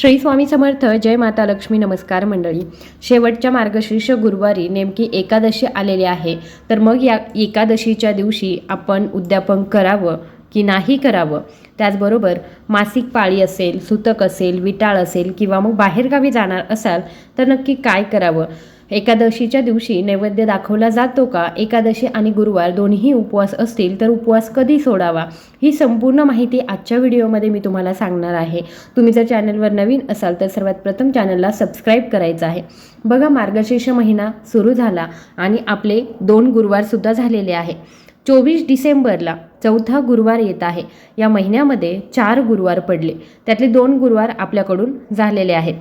श्री स्वामी समर्थ जय माता लक्ष्मी नमस्कार मंडळी. शेवटच्या मार्गशीर्ष गुरुवारी नेमकी एकादशी आलेली आहे. तर मग या एकादशीच्या दिवशी आपण उद्यापन करावं की नाही करावं? त्याचबरोबर मासिक पाळी असेल सुतक असेल विटाळ असेल किंवा मग बाहेरगावी जाणार असाल तर नक्की काय करावं? एकादशीच्या दिवशी नैवेद्य दाखवला जातो का? एकादशी आणि गुरुवार दोन्ही उपवास असतील तर उपवास कधी सोडावा? ही संपूर्ण माहिती आजच्या व्हिडिओमध्ये मी तुम्हाला सांगणार आहे. तुम्ही जर चॅनलवर नवीन असाल तर सर्वात प्रथम चॅनलला सबस्क्राईब करायचं आहे. बघा मार्गशीर्ष महिना सुरू झाला आणि आपले दोन गुरुवारसुद्धा झालेले आहे. चोवीस डिसेंबरला चौथा गुरुवार येत आहे. या महिन्यामध्ये चार गुरुवार पडले. त्यातले दोन गुरुवार आपल्याकडून झालेले आहेत.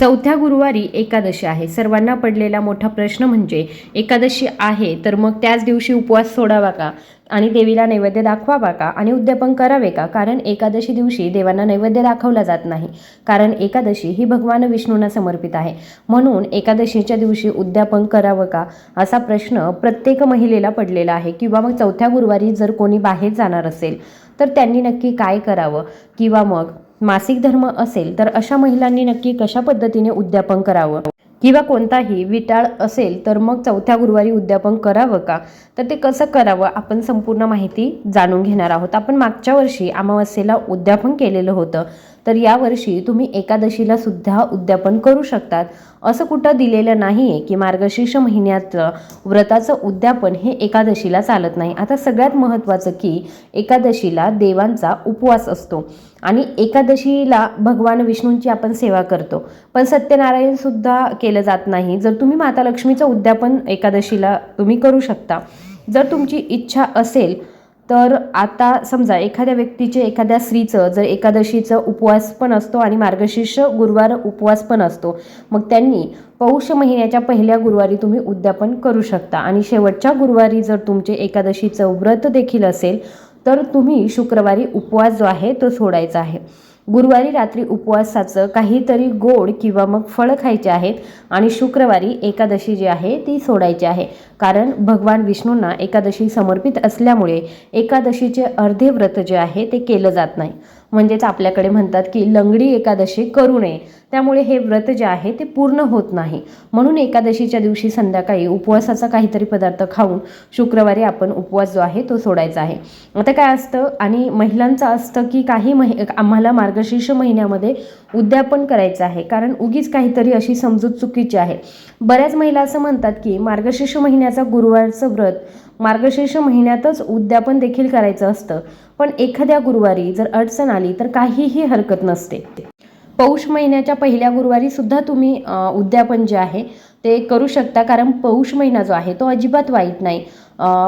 चौथ्या गुरुवारी एकादशी आहे. सर्वांना पडलेला मोठा प्रश्न म्हणजे एकादशी आहे तर मग त्याच दिवशी उपवास सोडावा का? आणि देवीला नैवेद्य दाखवावा का? आणि उद्यापन करावे का? कारण एकादशी दिवशी देवांना नैवेद्य दाखवला जात नाही. कारण एकादशी ही भगवान विष्णूंना समर्पित आहे. म्हणून एकादशीच्या दिवशी उद्यापन करावं का? असा प्रश्न प्रत्येक महिलेला पडलेला आहे. किंवा मग चौथ्या गुरुवारी जर कोणी बाहेर जाणार असेल तर त्यांनी नक्की काय करावं? किंवा मग मासिक धर्म असेल तर अशा महिलांनी नक्की कशा पद्धतीने उद्यापन करावं? किंवा कोणताही विटाळ असेल तर मग चौथ्या गुरुवारी उद्यापन करावं का? तर ते कसं करावं? आपण संपूर्ण माहिती जाणून घेणार आहोत. आपण मागच्या वर्षी अमावस्येला उद्यापन केलेलं होतं. तर यावर्षी तुम्ही एकादशीला सुद्धा उद्यापन करू शकतात. असं कुठं दिलेलं नाही आहे की मार्गशीर्ष महिन्यातलं व्रताचं उद्यापन हे एकादशीला चालत नाही. आता सगळ्यात महत्त्वाचं की एकादशीला देवांचा उपवास असतो. आणि एकादशीला भगवान विष्णूंची आपण सेवा करतो. पण सत्यनारायणसुद्धा केलं जात नाही. जर तुम्ही माता लक्ष्मीचं उद्यापन एकादशीला तुम्ही करू शकता. जर तुमची इच्छा असेल तर आता समजा एखाद्या व्यक्तीचे एखाद्या स्त्रीचं जर एकादशीचं उपवास पण असतो आणि मार्गशीर्ष गुरुवार उपवास पण असतो मग त्यांनी पौष महिन्याच्या पहिल्या गुरुवारी तुम्ही उद्यापन करू शकता. आणि शेवटच्या गुरुवारी जर तुमचे एकादशीचं व्रत देखील असेल तर तुम्ही शुक्रवारी उपवास जो आहे तो सोडायचा आहे. गुरुवारी रात्री उपवासाचं काहीतरी गोड किंवा मग फळं खायचे आहेत आणि शुक्रवारी एकादशी जी आहे ती सोडायची आहे. कारण भगवान विष्णूंना एकादशी समर्पित असल्यामुळे एकादशीचे अर्धे व्रत जे आहे ते केलं जात नाही. म्हणजेच आपल्याकडे म्हणतात की लंगडी एकादशी करू नये. त्यामुळे हे व्रत जे आहे ते पूर्ण होत नाही. म्हणून एकादशीच्या दिवशी संध्याकाळी उपवासाचा काहीतरी पदार्थ खाऊन शुक्रवारी आपण उपवास जो आहे तो सोडायचा आहे. आता काय असतं? आणि महिलांचं असतं की काही महि आम्हाला मार्गशीर्ष महिन्यामध्ये उद्यापन करायचं आहे. कारण उगीच काहीतरी अशी समजूत चुकीची आहे. बऱ्याच महिला असं म्हणतात की मार्गशीर्ष महिन्याचा गुरुवारचं व्रत मार्गशीर्ष महिन्यातच उद्यापन देखील करायचं असतं. पण एखाद्या गुरुवारी जर अडचण आली तर काहीही हरकत नसते. पौष महिन्याच्या पहिल्या गुरुवारी सुद्धा तुम्ही उद्यापन जे आहे ते करू शकता कारण पौष महिना जो आहे तो अजिबात वाईट नाही.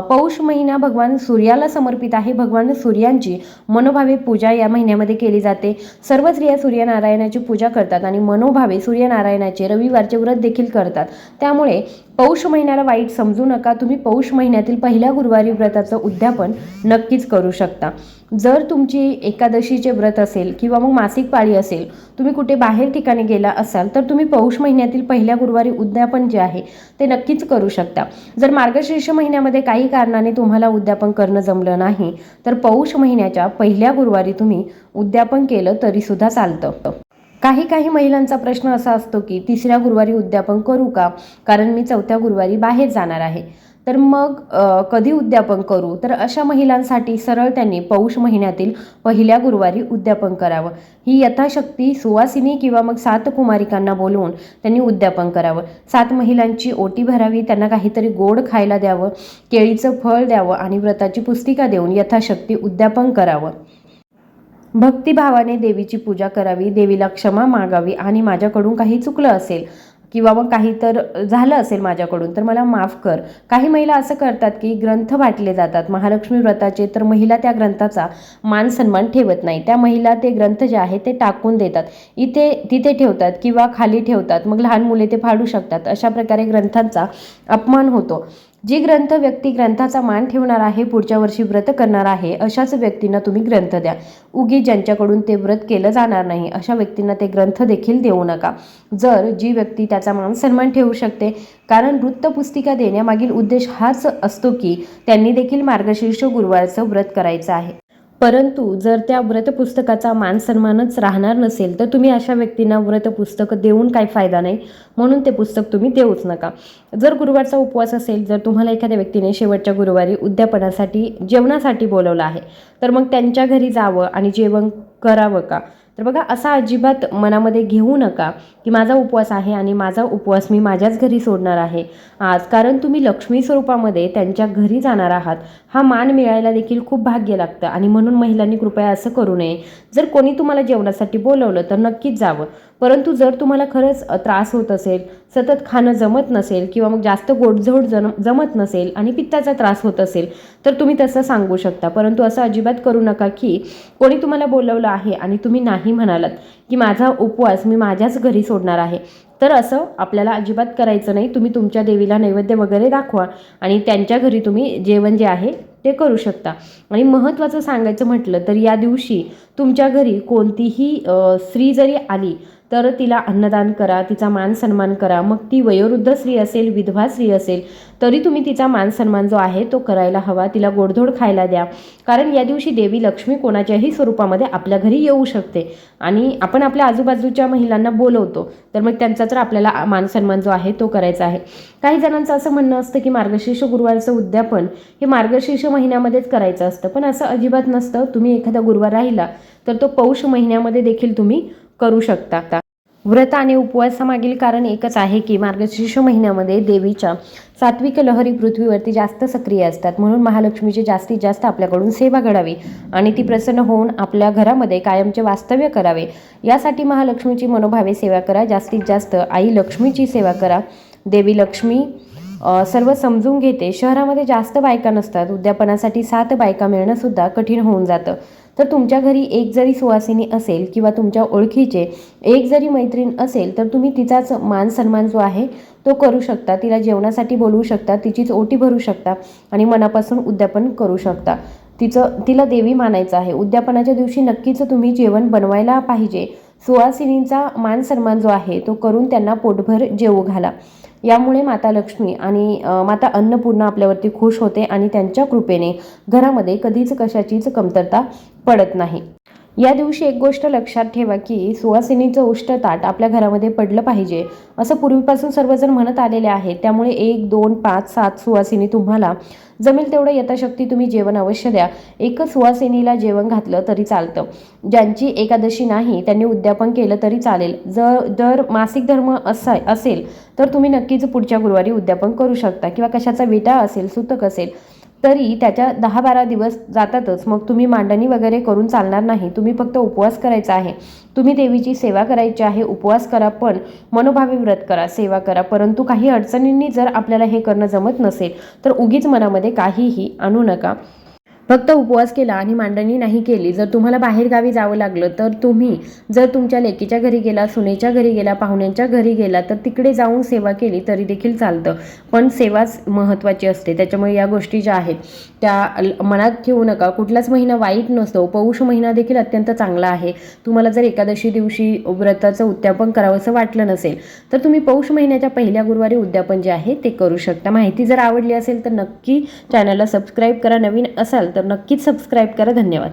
पौष महिना भगवान सूर्याला समर्पित आहे. भगवान सूर्यांची मनोभावे पूजा या महिन्यामध्ये केली जाते. सर्व स्त्रिया सूर्यनारायणाची पूजा करतात आणि मनोभावे सूर्यनारायणाचे रविवारचे व्रत देखील करतात. त्यामुळे पौष महिन्याला वाईट समजू नका. तुम्ही पौष महिन्यातील पहिल्या गुरुवारी व्रताचं उद्यापन नक्कीच करू शकता. जर तुमची एकादशीचे व्रत असेल किंवा मग मासिक पाळी असेल तुम्ही कुठे बाहेर ठिकाणी गेला असाल तर तुम्ही पौष महिन्यातील पहिल्या गुरुवारी उद्या पण जे आहे ते नक्कीच करू शकता. जर मार्गशीर्ष महिन्यामध्ये काही कारणाने तुम्हाला उद्यापन करणं जमलं नाही तर पौष महिन्याच्या पहिल्या गुरुवारी तुम्ही उद्यापन केलं तरीसुद्धा चालतं. काही काही महिलांचा प्रश्न असा असतो की तिसऱ्या गुरुवारी उद्यापन करू का? कारण मी चौथ्या गुरुवारी बाहेर जाणार आहे. तर मग कधी उद्यापन करू? तर अशा महिलांसाठी सरळ त्यांनी पौष महिन्यातील पहिल्या गुरुवारी उद्यापन करावं. ही यथाशक्ती सुवासिनी किंवा मग सात कुमारिकांना बोलवून त्यांनी उद्यापन करावं. सात महिलांची ओटी भरावी त्यांना काहीतरी गोड खायला द्यावं केळीचं फळ द्यावं आणि व्रताची पुस्तिका देऊन यथाशक्ती उद्यापन करावं. भक्तिभावाने देवीची पूजा करावी देवीला क्षमा मागावी आणि माझ्याकडून काही चुकलं असेल किंवा मग काही तर झालं असेल माझ्याकडून तर मला माफ कर. काही महिला असं करतात की ग्रंथ वाटले जातात. महालक्ष्मी व्रताचे तर महिला त्या ग्रंथाचा मान सन्मान ठेवत नाही. त्या महिला ते ग्रंथ जे आहे ते टाकून देतात. इथे तिथे ठेवतात किंवा खाली ठेवतात. मग लहान मुले ते फाडू शकतात. अशा प्रकारे ग्रंथांचा अपमान होतो. जी ग्रंथ व्यक्ती ग्रंथाचा मान ठेवणार आहे पुढच्या वर्षी व्रत करणार आहे अशाच व्यक्तींना तुम्ही ग्रंथ द्या. उगी ज्यांच्याकडून ते व्रत केलं जाणार नाही अशा व्यक्तींना ते ग्रंथ देखील देऊ नका. जर जी व्यक्ती त्याचा मान सन्मान ठेवू शकते कारण वृत्तपुस्तिका देण्यामागील उद्देश हाच असतो की त्यांनी देखील मार्गशीर्ष गुरुवारचं व्रत करायचं आहे. परंतु जर त्या व्रतपुस्तकाचा मान सन्मानच राहणार नसेल तर तुम्ही अशा व्यक्तींना व्रतपुस्तक देऊन काही फायदा नाही. म्हणून ते पुस्तक तुम्ही देऊच नका. जर गुरुवारचा उपवास असेल जर तुम्हाला एखाद्या व्यक्तीने शेवटच्या गुरुवारी उद्यापनासाठी जेवणासाठी बोलवलं आहे तर मग त्यांच्या घरी जावं आणि जेवण करावं का? तर बघा असा अजिबात मनामध्ये घेऊ नका की माझा उपवास आहे आणि माझा उपवास मी माझ्याच घरी सोडणार आहे. आज कारण तुम्ही लक्ष्मी स्वरूपामध्ये त्यांच्या घरी जाणार आहात. हा मान मिळायला देखील खूप भाग्य लागतं. आणि म्हणून महिलांनी कृपया असं करू नये. जर कोणी तुम्हाला जेवणासाठी बोलवलं तर नक्कीच जावं. परंतु जर तुम्हाला खरंच त्रास होत असेल सतत खाणं जमत नसेल किंवा मग जास्त गोडझोड जम जमत नसेल आणि पित्ताचा त्रास होत असेल तर तुम्ही तसं सांगू शकता. परंतु असं अजिबात करू नका की कोणी तुम्हाला बोलवलं आहे आणि तुम्ही नाही म्हणालात की माझा उपवास मी माझ्याच घरी सोडणार आहे. तर असं आपल्याला अजिबात करायचं नाही. तुम्ही तुमच्या देवीला नैवेद्य वगैरे दाखवा आणि त्यांच्या घरी तुम्ही जेवण जे आहे ते करू शकता. आणि महत्त्वाचं सांगायचं म्हटलं तर या दिवशी तुमच्या घरी कोणतीही स्त्री जरी आली तर तिला अन्नदान करा तिचा मान सन्मान करा. मग ती वयोवृद्ध स्त्री असेल विधवा स्त्री असेल तरी तुम्ही तिचा मान सन्मान जो आहे तो करायला हवा. तिला गोडधोड खायला द्या. कारण या दिवशी देवी लक्ष्मी कोणाच्याही स्वरूपामध्ये आपल्या घरी येऊ शकते. आणि आपण आपल्या आजूबाजूच्या महिलांना बोलवतो तर मग त्यांचा तर आपल्याला मानसन्मान जो आहे तो करायचा आहे. काही जणांचं असं म्हणणं असतं की मार्गशीर्ष गुरुवारचं उद्यापन हे मार्गशीर्ष महिन्यामध्येच करायचं असतं. पण असं अजिबात नसतं. तुम्ही एखादा गुरुवार राहिला तर तो पौष महिन्यामध्ये देखील तुम्ही करू शकता. व्रत आणि उपवासामागील कारण एकच आहे की मार्गशीर्ष महिन्यामध्ये देवीच्या सात्विक लहरी पृथ्वीवरती जास्त सक्रिय असतात. म्हणून महालक्ष्मीची जास्तीत जास्त आपल्याकडून सेवा घडावी आणि ती प्रसन्न होऊन आपल्या घरामध्ये कायमचे वास्तव्य करावे. यासाठी महालक्ष्मीची मनोभावे सेवा करा. जास्तीत जास्त आई लक्ष्मीची सेवा करा. देवी लक्ष्मी सर्व समजून घेते. शहरामध्ये जास्त बायका नसतात. उद्यापनासाठी सात बायका मिळणंसुद्धा कठीण होऊन जातं. तर तुमच्या घरी एक जरी सुवासिनी असेल किंवा तुमच्या ओळखीचे एक जरी मैत्रीण असेल तर तुम्ही तिचाच मान सन्मान जो आहे तो करू शकता. तिला जेवणासाठी बोलवू शकता तिचीच ओटी भरू शकता आणि मनापासून उद्यापन करू शकता. तिचं तिला देवी मानायचं आहे. उद्यापनाच्या दिवशी नक्कीच तुम्ही जेवण बनवायला पाहिजे. सुवासिनींचा मान सन्मान जो आहे तो करून त्यांना पोटभर जेवू घाला. यामुळे माता लक्ष्मी आणि माता अन्नपूर्णा आपल्यावरती खुश होते आणि त्यांच्या कृपेने घरामध्ये कधीच कशाचीच कमतरता पडत नाही. या दिवशी एक गोष्ट लक्षात ठेवा की सुवासिनीचं उष्टताट आपल्या घरामध्ये पडलं पाहिजे असं पूर्वीपासून सर्वजण म्हणत आलेले आहेत त्यामुळे एक दोन पाच सात सुवासिनी तुम्हाला जमेल तेवढं यथाशक्ती तुम्ही जेवण अवश्य द्या. एकच सुवासिनीला जेवण घातलं तरी चालतं. ज्यांची एकादशी नाही त्यांनी उद्यापन केलं तरी चालेल. जर जर मासिक धर्म असा असेल तर तुम्ही नक्कीच पुढच्या गुरुवारी उद्यापन करू शकता किंवा कशाचा विटा असेल सुतक असेल तरी त्याच्या दहा बारा दिवस जातातच. मग तुम्ही मांडणी वगैरे करून चालणार नाही. तुम्ही फक्त उपवास करायचा आहे. तुम्ही देवीची सेवा करायची आहे उपवास करा पण मनोभावी व्रत करा सेवा करा. परंतु काही अडचणींनी जर आपल्याला हे करणं जमत नसेल तर उगीच मनामध्ये काहीही आणू नका. फक्त उपवास केला आणि मांडणी नाही केली जर तुम्हाला बाहेर गावी जावं लागलं तर तुम्ही जर तुमच्या लेकीच्या घरी गेला सुनेच्या घरी गेला पाहुण्यांच्या घरी गेला तर तिकडे जाऊन सेवा केली तरी देखील चालतं. पण सेवाच महत्त्वाची असते. त्याच्यामुळे या गोष्टी ज्या आहेत त्या मनात ठेवू नका. कुठलाच महिना वाईट नसतो. पौष महिना देखील अत्यंत चांगला आहे. तुम्हाला जर एकादशी दिवशी व्रताचं उद्यापन करावंसं वाटलं नसेल तर तुम्ही पौष महिन्याच्या पहिल्या गुरुवारी उद्यापन जे आहे ते करू शकता. माहिती जर आवडली असेल तर नक्की चॅनलला सबस्क्राईब करा. नवीन असाल तर नक्कीच सबस्क्राईब करा. धन्यवाद.